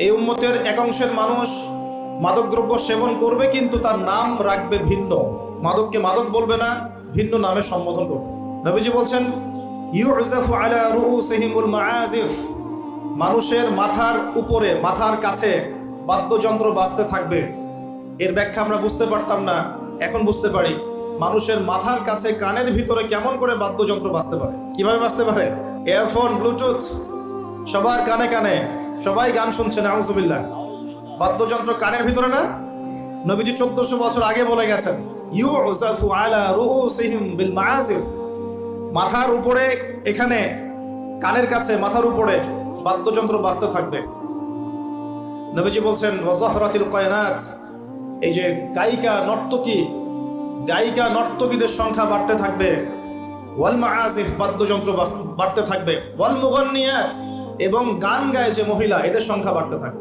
এই উম্মতের এক অংশের মানুষ মাদকদ্রব্য সেবন করবে, কিন্তু তার নাম রাখবে ভিন্ন। মাদককে মাদক বলবে না, ভিন্ন নামে সম্বোধন করবে। নবীজি বলছেন মানুষের মাথার উপরে, মাথার কাছে বাদ্যযন্ত্র বাজতে থাকবে। এর ব্যাখ্যা আমরা বুঝতে পারতাম না, এখন বুঝতে পারি। মানুষের মাথার কাছে, কানের ভিতরে কেমন করে বাদ্যযন্ত্র বাজতে পারে? কীভাবে বাজতে পারে? এয়ারফোন, ব্লুটুথ, সবার কানে কানে। সবাই গান শুনছেন আউজুবিল্লাহ বাদ্যযন্ত্র কানের ভিতরে না? নবীজি চোদ্দশো বছর আগে বলে গেছেন ইউ আলা রুউসিহিম বিল মাআজিফ। মাথার উপরে, এখানে, কানের কাছে, মাথার উপরে বাদ্যযন্ত্র বাজতে থাকবে। নবীজি বলছেন, ওয়াজহরাতিল কয়নাত। এই যে গায়িকা, নর্তকী, গায়িকা, নর্তকীদের সংখ্যা বাড়তে থাকবে। ওয়াল মাআজিফ, বাদ্যযন্ত্র বাড়তে থাকবে। ওয়াল মুগান্নিয়াত। এবং গান গায় যে মহিলা এদের সংখ্যা বাড়তে থাকবে।